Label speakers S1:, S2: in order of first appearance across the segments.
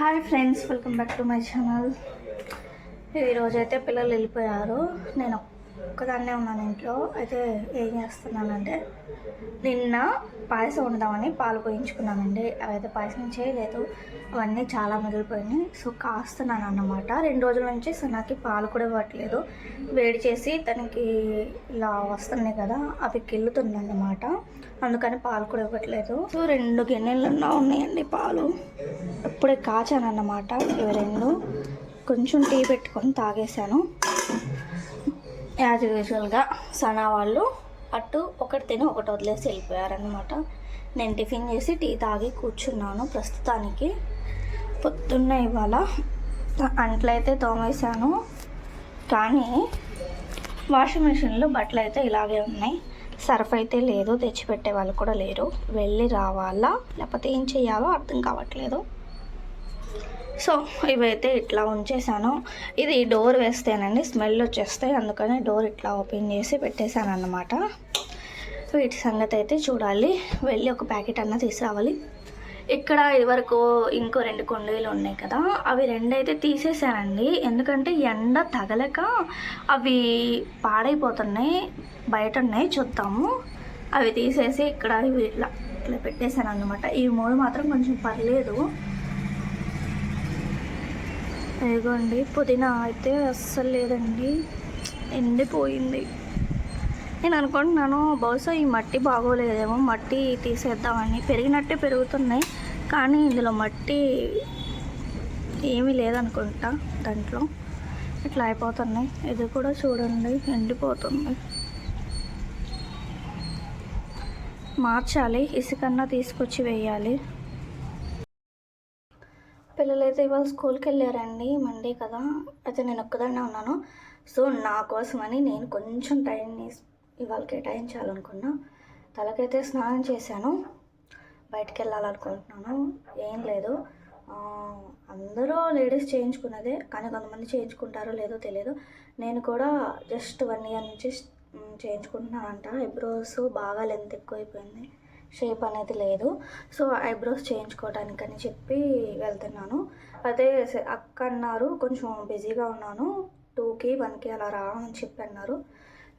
S1: Hi friends welcome back to my channel ఈరోజైతే పిల్లలు వెళ్ళిపోయారు. నేను ఒక్కదాన్నే ఉన్నాను ఇంట్లో. అయితే ఏం చేస్తున్నానంటే నిన్న పాయసం వండుదామని పాలు పోయించుకున్నానండి. అవైతే పాయసం చేయలేదు. అవన్నీ చాలా మిగిలిపోయినాయి. సో కాస్తున్నాను అన్నమాట. రెండు రోజుల నుంచి నాకు పాలు కూడా ఇవ్వట్లేదు. వేడి చేసి తనకి ఇలా వస్తున్నాయి కదా అవి కిల్లుతున్నాయి అన్నమాట. అందుకని పాలు కూడా ఇవ్వట్లేదు. సో రెండు గిన్నెలున్నా ఉన్నాయండి పాలు. ఇప్పుడే కాచాను అన్నమాట. ఇవి రెండు. కొంచెం టీ పెట్టుకొని తాగేశాను. యాజ్ యూజువల్గా సనా వాళ్ళు అటు ఒకటి తిని ఒకటి వదిలేసి వెళ్ళిపోయారనమాట నేను టిఫిన్ చేసి టీ తాగి కూర్చున్నాను ప్రస్తుతానికి. పొద్దున్న ఇవాళ అంట్లయితే తోమేశాను. కానీ వాషింగ్ మిషన్లో బట్టలు అయితే ఇలాగే ఉన్నాయి. సర్ఫ్ అయితే లేదు తెచ్చిపెట్టే వాళ్ళు కూడా లేరు. వెళ్ళి రావాలా? లేకపోతే ఏం చేయాలో అర్థం కావట్లేదు. సో ఇవైతే ఇట్లా ఉంచేసాను. ఇది డోర్ వేస్తేనండి స్మెల్ వచ్చేస్తాయి. అందుకని డోర్ ఇట్లా ఓపెన్ చేసి పెట్టేశాను అనమాట వీటి సంగతి అయితే చూడాలి. వెళ్ళి ఒక ప్యాకెట్ అన్న తీసుకురావాలి. ఇక్కడ ఇదివరకు ఇంకో రెండు కుండీలు ఉన్నాయి కదా అవి రెండు అయితే తీసేసానండి. ఎందుకంటే ఎండ తగలక అవి పాడైపోతున్నాయి. బయట ఉన్నాయి చూద్దాము. అవి తీసేసి ఇక్కడ ఇవి ఇట్లా ఇట్లా పెట్టేశాను అనమాట ఈ మూడు మాత్రం కొంచెం పర్లేదు. ఇదిగోండి పుదీనా అయితే అస్సలు లేదండి. ఎండిపోయింది నేను అనుకుంటున్నాను బహుశా ఈ మట్టి బాగోలేదేమో మట్టి తీసేద్దామని. పెరిగినట్టే పెరుగుతున్నాయి కానీ ఇందులో మట్టి ఏమీ లేదనుకుంటా దాంట్లో. ఇట్లా అయిపోతున్నాయి. ఇది కూడా చూడండి ఎండిపోతుంది. మార్చాలి ఇసుకన్నా తీసుకొచ్చి వేయాలి. పిల్లలైతే ఇవాళ స్కూల్కి వెళ్ళారండి మండే కదా. అయితే నేను ఒక్కదాన్నే ఉన్నాను. సో నా కోసమని నేను కొంచెం టైంని ఇవాళ కేటాయించాలనుకున్నా తలకైతే స్నానం చేశాను. బయటికి వెళ్ళాలనుకుంటున్నాను ఏం లేదు. అందరూ లేడీస్ చేయించుకున్నదే. కానీ కొంతమంది చేయించుకుంటారో లేదో తెలియదు నేను కూడా జస్ట్ వన్ ఇయర్ నుంచి చేయించుకుంటున్నానంట. ఐబ్రోస్ బాగా లెంత్ ఎక్కువైపోయింది. షేప్ అనేది లేదు. సో ఐబ్రోస్ చేయించుకోవడానికని చెప్పి వెళ్తున్నాను. అదే అక్క అన్నారు కొంచెం బిజీగా ఉన్నాను. టూకి వన్కి అలా రావని చెప్పి అన్నారు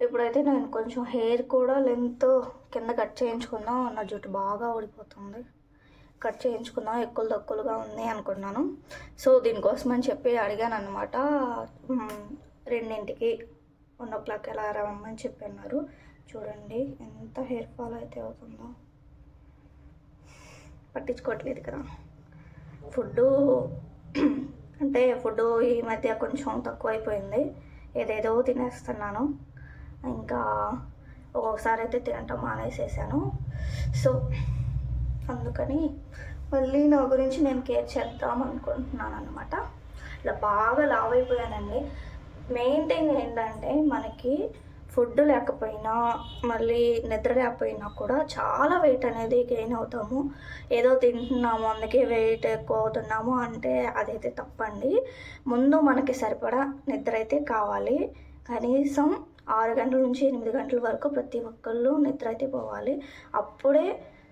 S1: ఇప్పుడైతే నేను కొంచెం హెయిర్ కూడా లెంత్ కింద కట్ చేయించుకుందాం నా జుట్టు బాగా ఊడిపోతుంది. కట్ చేయించుకుందాం ఎక్కువ తక్కువగా ఉంది అనుకున్నాను. సో దీనికోసం అని చెప్పి అడిగాను అనమాట రెండింటికి వన్ ఓ క్లాక్ ఎలా రమ్మని చెప్పి అన్నారు. చూడండి ఎంత హెయిర్ ఫాల్ అయితే అవుతుందో. పట్టించుకోవట్లేదు కదా. ఫుడ్ అంటే ఫుడ్ ఈ మధ్య కొంచెం తక్కువ అయిపోయింది ఏదేదో తినేస్తున్నాను. ఇంకా ఒక్కొక్కసారి అయితే తినటం మానేసేసాను. సో అందుకని మళ్ళీ నా గురించి నేను కేర్ చేద్దాం అనుకుంటున్నాను అనమాట ఇలా బాగా లావైపోయానండి. అయిపోయానండి మెయిన్ థింగ్ ఏంటంటే మనకి ఫుడ్ లేకపోయినా మళ్ళీ నిద్ర లేకపోయినా కూడా చాలా వెయిట్ అనేది గెయిన్ అవుతాము. ఏదో తింటున్నాము అందుకే వెయిట్ ఎక్కువ అవుతున్నాము అంటే అదైతే తప్పండి. ముందు మనకి సరిపడా నిద్ర అయితే కావాలి. కనీసం ఆరు గంటల నుంచి ఎనిమిది గంటల వరకు ప్రతి ఒక్కళ్ళు నిద్ర అయితే పోవాలి. అప్పుడే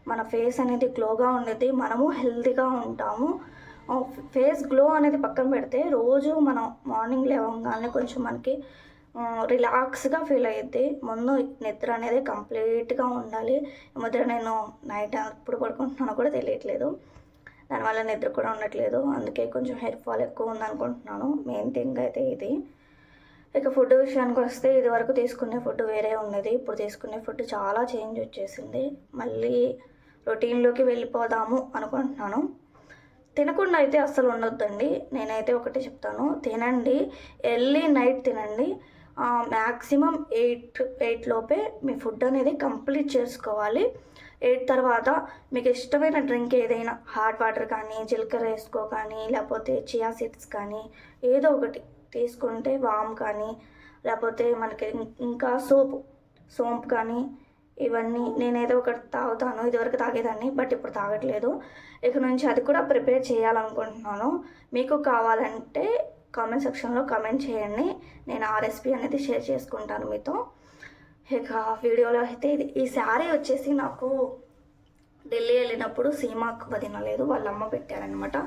S1: మన ఫేస్ అనేది గ్లోగా ఉండేది మనము హెల్తీగా ఉంటాము. ఫేస్ గ్లో అనేది పక్కన పెడితే రోజు మనం మార్నింగ్ లేవగానే కొంచెం మనకి రిలాక్స్గా ఫీల్ అయ్యిద్ది. ముందు నిద్ర అనేది కంప్లీట్గా ఉండాలి. ముద్ర నేను నైట్ ఎప్పుడు పడుకుంటున్నానో కూడా తెలియట్లేదు. దానివల్ల నిద్ర కూడా ఉండట్లేదు. అందుకే కొంచెం హెయిర్ ఫాల్ ఎక్కువ ఉందనుకుంటున్నాను. మెయిన్ థింగ్ అయితే ఇది. ఇక ఫుడ్ విషయానికి వస్తే ఇది వరకు తీసుకునే ఫుడ్ వేరే ఉండేది ఇప్పుడు తీసుకునే ఫుడ్ చాలా చేంజ్ వచ్చేసింది. మళ్ళీ రొటీన్లోకి వెళ్ళిపోదాము అనుకుంటున్నాను. తినకుండా అయితే అస్సలు ఉండొద్దండి. నేనైతే ఒకటి చెప్తాను. తినండి. ఎర్లీ నైట్ తినండి. మ్యాక్సిమం ఎయిట్ ఎయిట్ లోపే మీ ఫుడ్ అనేది కంప్లీట్ చేసుకోవాలి. ఎయిట్ తర్వాత మీకు ఇష్టమైన డ్రింక్ ఏదైనా హాట్ వాటర్ కానీ జీలకర్ర వేసుకో కానీ లేకపోతే చియా సీడ్స్ కానీ ఏదో ఒకటి తీసుకుంటే వామ్ కానీ లేకపోతే మనకి ఇంకా సోపు సోంపు కానీ ఇవన్నీ నేను ఏదో ఒకటి తాగుతాను ఇదివరకు తాగేదాన్ని బట్ ఇప్పుడు తాగట్లేదు. ఇక నుంచి అది కూడా ప్రిపేర్ చేయాలనుకుంటున్నాను. మీకు కావాలంటే కామెంట్ సెక్షన్లో కామెంట్ చేయండి. నేను ఆ రెసిపీ అనేది షేర్ చేసుకుంటాను మీతో. ఇక వీడియోలో అయితే ఇది ఈ శారీ వచ్చేసి నాకు ఢిల్లీ వెళ్ళినప్పుడు సీమాకు తినలేదు వాళ్ళ అమ్మ పెట్టారనమాట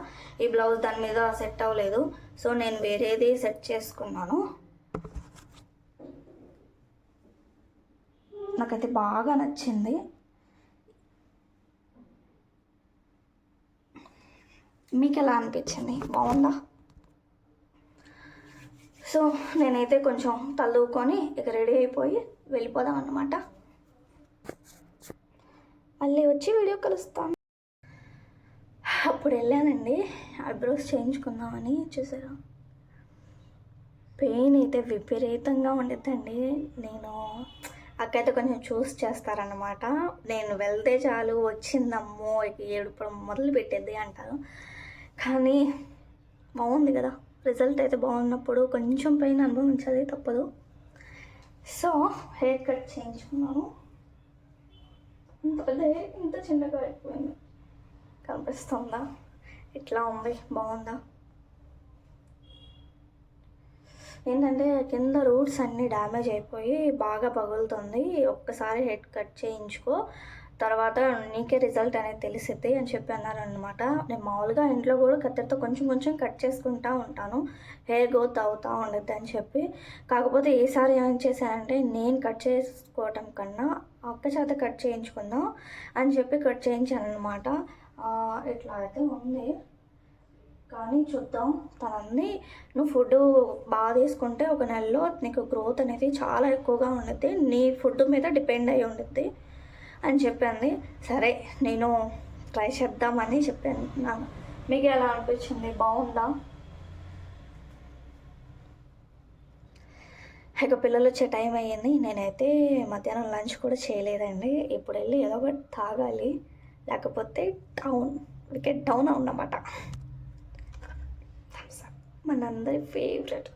S1: ఈ బ్లౌజ్ దాని మీద సెట్ అవ్వలేదు. సో నేను వేరేది సెట్ చేసుకున్నాను. నాకైతే బాగా నచ్చింది. మీకు ఎలా అనిపించింది? బాగుందా? సో నేనైతే కొంచెం తల్లుకొని ఇక రెడీ అయిపోయి వెళ్ళిపోదాం అన్నమాట. మళ్ళీ వచ్చి వీడియో కలుస్తాను అప్పుడు వెళ్ళానండి. ఐబ్రోస్ చేయించుకుందామని చూసారా. పెయిన్ అయితే విపరీతంగా ఉండిద్దండి. నేను అక్కయితే కొంచెం చూస్ చేస్తారనమాట నేను వెళ్తే చాలు వచ్చిందమ్మో ఏడుపడం మొదలు పెట్టేది అంటారు. కానీ బాగుంది కదా. రిజల్ట్ అయితే బాగున్నప్పుడు కొంచెం పెయిన్ అనుభవించాలి తప్పదు. సో హెయిర్ కట్ చేయించుకున్నాను. ఇంత పెద్ద హెయిర్ ఇంత చిన్నగా అయిపోయింది. కనిపిస్తుందా? ఇట్లా ఉంది? బాగుందా? ఏంటంటే కింద రూట్స్ అన్నీ డ్యామేజ్ అయిపోయి బాగా పగులుతుంది. ఒక్కసారి హెడ్ కట్ చేయించుకో. తర్వాత నీకే రిజల్ట్ అనేది తెలిసిద్ది అని చెప్పి అన్నారనమాట నేను మామూలుగా ఇంట్లో కూడా కత్తెరతో కొంచెం కొంచెం కట్ చేసుకుంటా ఉంటాను. హెయిర్ గ్రోత్ అవుతూ ఉండద్ది అని చెప్పి. కాకపోతే ఈసారి ఏం చేశానంటే నేను కట్ చేసుకోవటం కన్నా అక్క చేత కట్ చేయించుకుందాం అని చెప్పి కట్ చేయించాను అనమాట ఇట్లా అయితే ఉంది. కానీ చూద్దాం. తనంది నువ్వు ఫుడ్ బాగా తీసుకుంటే ఒక నెలలో నీకు గ్రోత్ అనేది చాలా ఎక్కువగా ఉండుద్ది. నీ ఫుడ్ మీద డిపెండ్ అయి ఉండుద్ది. అని చెప్పింది. సరే నేను ట్రై చేద్దామని చెప్పాను మీకు ఎలా అనిపించింది? బాగుందా? ఇక పిల్లలు వచ్చే టైం అయ్యింది. నేనైతే మధ్యాహ్నం లంచ్ కూడా చేయలేదండి. ఇప్పుడు వెళ్ళి ఏదో ఒకటి తాగాలి. లేకపోతే టౌన్ వికెట్ డౌన్ అన్నమాట. మనందరి ఫేవరెట్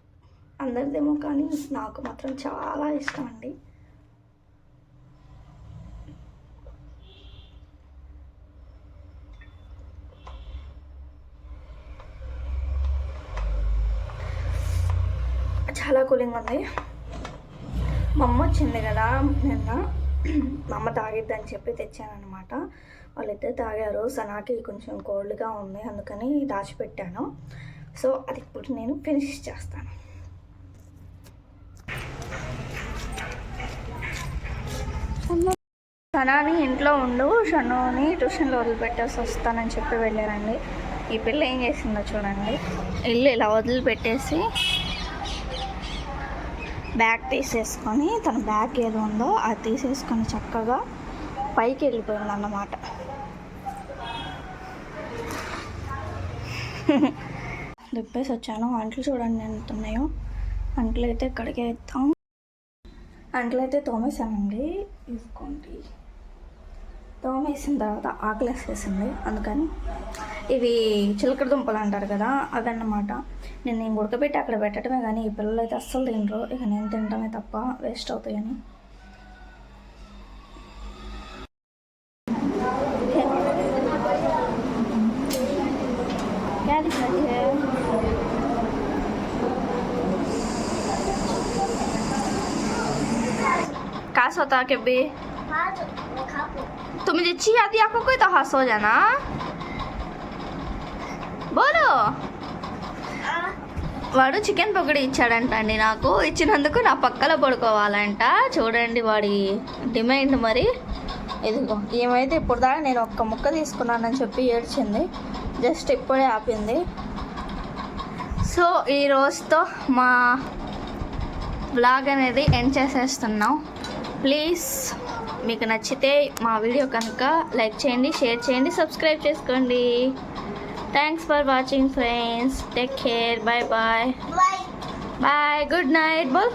S1: అందరిదేమో కానీ నాకు మాత్రం చాలా ఇష్టం అండి. చాలా కూలింగ్ ఉంది. మా అమ్మ వచ్చింది కదా నిన్న. మా అమ్మ తాగిద్దని చెప్పి తెచ్చానమాట వాళ్ళిద్దరు తాగారు. సనాకి కొంచెం కోల్డ్గా ఉంది. అందుకని దాచిపెట్టాను. సో అది ఇప్పుడు నేను ఫినిష్ చేస్తాను. సనాని ఇంట్లో ఉండు. షన్నుని ట్యూషన్లో వదిలిపెట్టేసి వస్తానని చెప్పి వెళ్ళారండి. ఈ పిల్ల ఏం చేసిందో చూడండి. ఇల్లు ఇలా వదిలిపెట్టేసి బ్యాగ్ తీసేసుకొని తన బ్యాగ్ ఏది ఉందో అది తీసేసుకొని చక్కగా పైకి వెళ్ళిపోయింది అన్నమాట దుప్పేసి వచ్చాను. అంట్లు చూడండి ఎంత ఉన్నాయో. అంట్లు అయితే ఇక్కడికే ఎత్తాం. అంట్లు అయితే తోమేసానండి ఇదిగోండి తోమేసిన తర్వాత ఆకలేసేసింది అందుకని ఇవి చిలకడ దుంపలు అంటారు కదా అవన్నమాట నేను నేను ఉడకబెట్టి అక్కడ పెట్టడమే కానీ ఈ పిల్లలు అయితే అస్సలు తినరు ఇక నేను తినడమే తప్ప వేస్ట్ అవుతాయని क्या दिखाती है कास होता के बे तुम्हें जे ची आती आपको कोई तो हंस हो जाना బోలో వాడు చికెన్ పకోడీ ఇచ్చాడంట అండి నాకు ఇచ్చినందుకు నా పక్కలో పడుకోవాలంట చూడండి వాడి డిమాండ్ మరి ఇదిగో ఏమైతే ఇప్పుడు దాకా నేను ఒక్క ముక్క తీసుకున్నానని చెప్పి ఏడ్చింది జస్ట్ ఇప్పుడే ఆపింది సో ఈ రోజుతో మా బ్లాగ్ అనేది ఎండ్ చేసేస్తున్నాం ప్లీజ్ మీకు నచ్చితే మా వీడియో కనుక లైక్ చేయండి షేర్ చేయండి సబ్స్క్రైబ్ చేసుకోండి. Thanks for watching friends take care bye bye bye good night boll